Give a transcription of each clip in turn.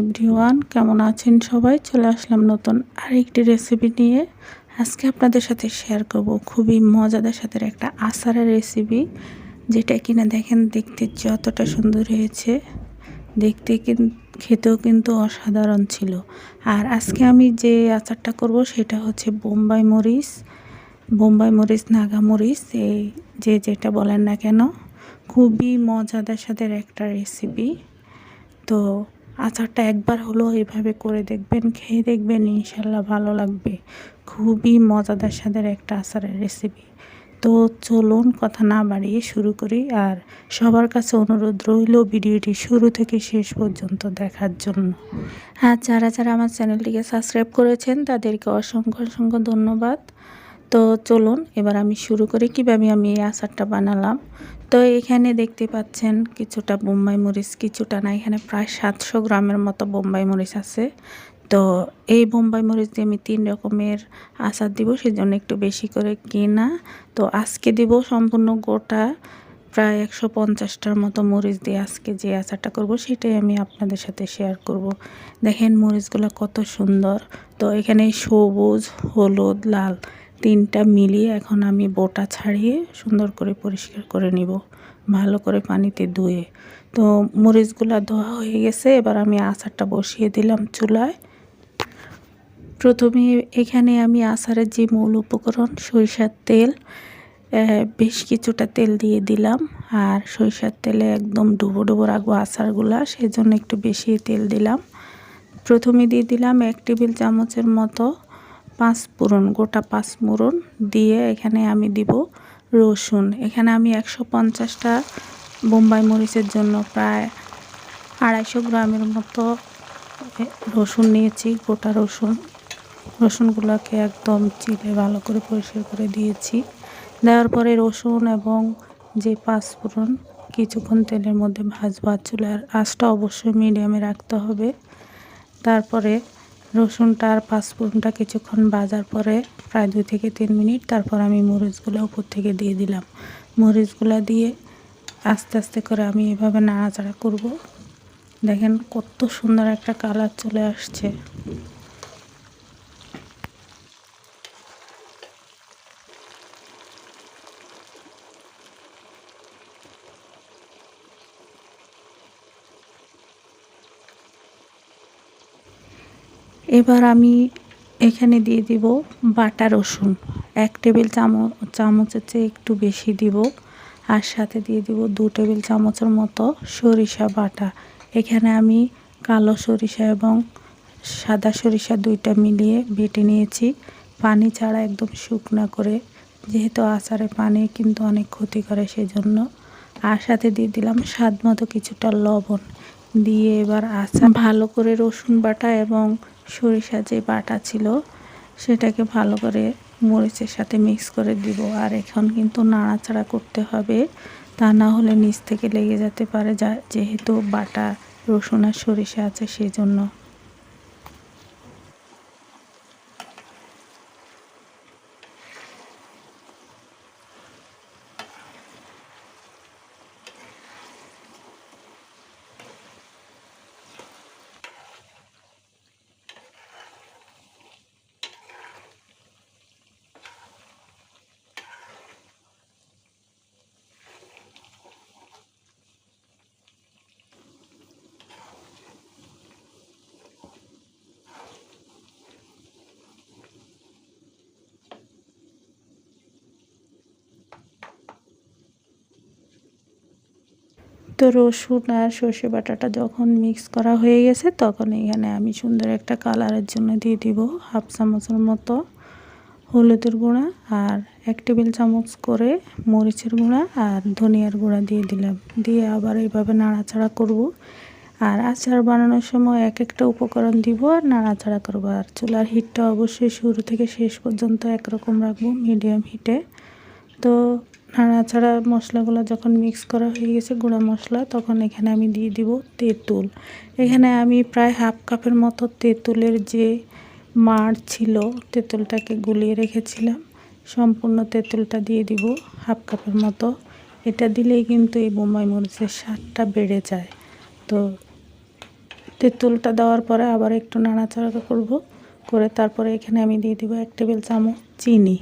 Everyone, কেমন আছেন সবাই? চলে আসলাম নতুন আরেকটি রেসিপি নিয়ে। আজকে আপনাদের সাথে শেয়ার করব খুবই মজাদার সাথে একটা আচারের রেসিপি যেটা কিনা দেখেন দেখতে যতটা সুন্দর হয়েছে। দেখতে খেতেও কিন্তু অসাধারণ ছিল। আর আজকে আমি যে আচারটা করব সেটা হচ্ছে বোম্বাই মরিচ বোম্বাই মরিচ, নাগা মরিচ, এই যে যেটা বলেন না কেন। খুবই মজাদার সাথে একটা রেসিপি তো আচারটা একবার হলো এভাবে করে দেখবেন, খেয়ে দেখবেন ইনশাল্লাহ ভালো লাগবে। খুবই মজাদার স্বাদের একটা আচারের রেসিপি তো চলুন কথা না বাড়িয়ে শুরু করি আর সবার কাছে অনুরোধ রইল ভিডিওটি শুরু থেকে শেষ পর্যন্ত দেখার জন্য। আর যারা যারা আমার চ্যানেলটিকে সাবস্ক্রাইব করেছেন, তাদেরকে অসংখ্য অসংখ্য ধন্যবাদ। তো চলুন, এবার আমি শুরু করি কীভাবে আমি এই আচারটা বানালাম। তো এখানে দেখতে পাচ্ছেন কিছুটা বোম্বাই মরিচ, কিছুটা না, এখানে প্রায় সাতশো গ্রামের মতো বোম্বাই মরিচ আছে। তো এই বোম্বাই মরিচ দিয়ে আমি তিন রকমের আচার দিব, সেজন্য একটু বেশি করে কিনা। তো আজকে দিব সম্পূর্ণ গোটা প্রায় একশো পঞ্চাশটার মতো মরিচ দিয়ে আজকে যে আচারটা করব, সেটাই আমি আপনাদের সাথে শেয়ার করব। দেখেন মরিচগুলো কত সুন্দর। তো এখানে সবুজ, হলুদ, লাল তিনটা মিলিয়ে এখন আমি বোটা ছাড়িয়ে সুন্দর করে পরিষ্কার করে নিব, ভালো করে পানিতে ধুয়ে। তো মরিচগুলো ধোয়া হয়ে গেছে, এবার আমি আচারটা বসিয়ে দিলাম চুলায়। প্রথমে এখানে আমি আচারের যে মূল উপকরণ, সরিষার তেল বেশ কিছুটা তেল দিয়ে দিলাম। আর সরিষার তেলে একদম ডুবো ডুবো রাখব আচারগুলা, সেজন্য একটু বেশি তেল দিলাম। প্রথমে দিয়ে দিলাম এক টেবিল চামচের মতো পাঁচ পুরন গোটা পাঁচ মুরন দিয়ে এখানে আমি দিব রসুন। এখানে আমি একশো পঞ্চাশটা বোম্বাই মরিচের জন্য প্রায় আড়াইশো গ্রামের মতো রসুন নিয়েছি, গোটা রসুন। রসুনগুলোকে একদম চিলে ভালো করে পরিষ্কার করে দিয়েছি। দেওয়ার পরে রসুন এবং যে পাঁচফোড়ন কিছুক্ষণ তেলের মধ্যে ভাজবা। চুলার আঁচটা অবশ্যই মিডিয়ামে রাখতে হবে। তারপরে রসুনটা আর পাঁচফোড়নটা কিছুক্ষণ বাজার পরে প্রায় দুই থেকে তিন মিনিট, তারপর আমি মরিচগুলো উপর থেকে দিয়ে দিলাম। মরিচগুলো দিয়ে আস্তে আস্তে করে আমি এভাবে নাড়াচাড়া করব। দেখেন কত সুন্দর একটা কালার চলে আসছে। এবার আমি এখানে দিয়ে দিব বাটা রসুন। এক টেবিল চামচ, চামচের চেয়ে একটু বেশি দিব। আর সাথে দিয়ে দিব দু টেবিল চামচের মতো সরিষা বাটা। এখানে আমি কালো সরিষা এবং সাদা সরিষা দুইটা মিলিয়ে বেটে নিয়েছি। পানি ছাড়া একদম শুকনা করে, যেহেতু আচারে পানি কিন্তু অনেক ক্ষতি করে সেজন্য। আর সাথে দিয়ে দিলাম স্বাদ মতো কিছুটা লবণ। দিয়ে এবার আচার, ভালো করে রসুন বাটা এবং সরিষা যে বাটা ছিল, সেটাকে ভালো করে মরিচের সাথে মিক্স করে দিব। আর এখন কিন্তু নাড়াচাড়া করতে হবে, তা না হলে নিচ থেকে লেগে যেতে পারে, যা যেহেতু বাটা, রসুন আর সরিষা আছে সেই জন্য তো রসুন আর সর্ষে বাটাটা যখন মিক্স করা হয়ে গেছে, তখন এখানে আমি সুন্দর একটা কালারের জন্য দিয়ে দিব হাফ চামচের মতো হলুদের গুঁড়া আর এক টেবিল চামচ করে মরিচের গুঁড়া আর ধনিয়ার গুঁড়া দিয়ে দিলাম। দিয়ে আবার এইভাবে নাড়াচাড়া করব আর আচার বানানোর সময় এক একটা উপকরণ দিব আর নাড়াচাড়া করব। আর চুলার হিটটা অবশ্যই শুরু থেকে শেষ পর্যন্ত একরকম রাখব মিডিয়াম হিটে তো নাড়াচাড়া মশলাগুলো যখন মিক্স করা হয়ে গেছে, গুঁড়া মশলা, তখন এখানে আমি দিয়ে দিব তেঁতুল। এখানে আমি প্রায় হাফ কাপের মতো তেঁতুলের যে মাড় ছিল, তেঁতুলটাকে গুলিয়ে রেখেছিলাম। সম্পূর্ণ তেঁতুলটা দিয়ে দিব হাফ কাপের মতো। এটা দিলেই কিন্তু এই বোম্বাই মরিচের স্বাদটা বেড়ে যায়। তো তেঁতুলটা দেওয়ার পরে আবার একটু নাড়াচাড়া করব, করে তারপরে এখানে আমি দিয়ে দিব এক টেবিল চামচ চিনি।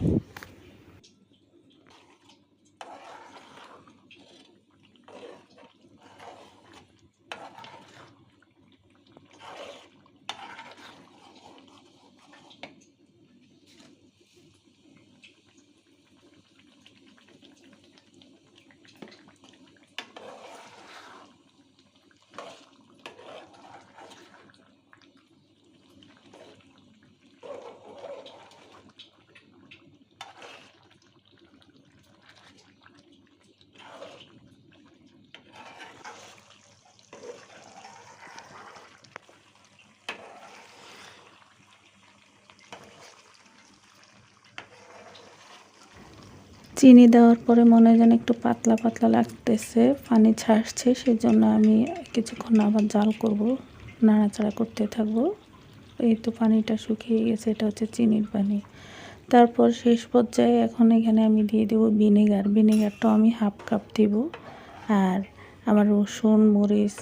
চিনি দেওয়ার পরে মনে যেন একটু পাতলা পাতলা লাগতেছে, পানি ছাড়ছে সেই জন্য আমি কিছুক্ষণ আবার জাল করব, নাড়াচাড়া করতে থাকব। এই তো পানিটা শুকিয়ে গেছে, এটা হচ্ছে চিনির পানি। তারপর শেষ পর্যায়ে এখন এখানে আমি দিয়ে দেবো ভিনেগার। ভিনেগারটাও আমি হাফ কাপ দিব, আর আমার রসুন, মরিচ,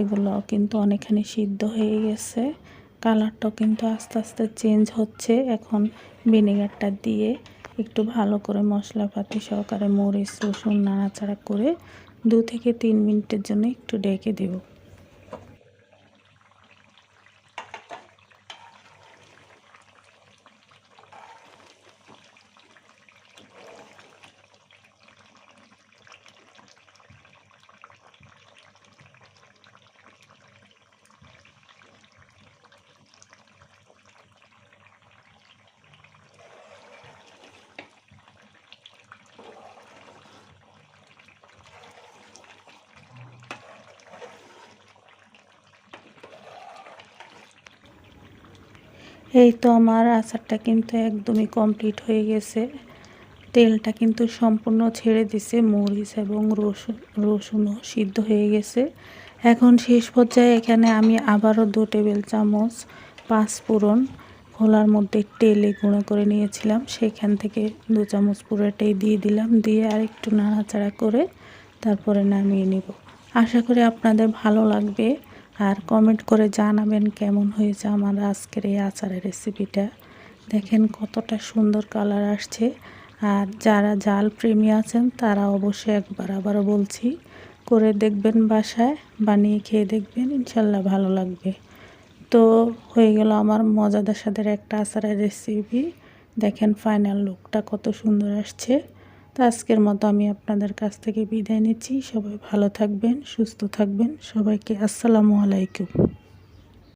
এগুলো কিন্তু অনেকখানি সিদ্ধ হয়ে গেছে। কালারটাও কিন্তু আস্তে আস্তে চেঞ্জ হচ্ছে। এখন ভিনেগারটা দিয়ে একটু ভালো করে মশলাপাতি সহকারে মরিচ, রসুন, নাড়াচাড়া করে দু থেকে তিন মিনিটের জন্য একটু ডেকে দেবো। এই তো আমার আচারটা কিন্তু একদমই কমপ্লিট হয়ে গেছে। তেলটা কিন্তু সম্পূর্ণ ছেড়ে দিছে, মরিচ এবং রসুন রসুনও সিদ্ধ হয়ে গেছে। এখন শেষ পর্যায়ে এখানে আমি আবারও দু টেবিল চামচ পাঁচ ফোড়ন খোলার মধ্যে তেলে গুঁড়ো করে নিয়েছিলাম। সেখান থেকে দু চামচ পুরোটাই দিয়ে দিলাম, দিয়ে আর একটু নাড়াচাড়া করে তারপরে নামিয়ে নিব। আশা করি আপনাদের ভালো লাগবে। আর কমেন্ট করে জানাবেন কেমন হয়েছে আমার আজকের এই আচারের রেসিপিটা দেখেন কতটা সুন্দর কালার আসছে। আর যারা জাল প্রেমী আছেন, তারা অবশ্যই একবার আবারও বলছি, করে দেখবেন বাসায়, বানিয়ে খেয়ে দেখবেন, ইনশাল্লাহ ভালো লাগবে। তো হয়ে গেল আমার মজাদার সাথে একটা আচারের রেসিপি দেখেন ফাইনাল লুকটা কত সুন্দর আসছে। তো আজকের মতো আমি আপনাদের কাছ থেকে বিদায় নিচ্ছি। সবাই ভালো থাকবেন, সুস্থ থাকবেন। সবাইকে আসসালামু আলাইকুম।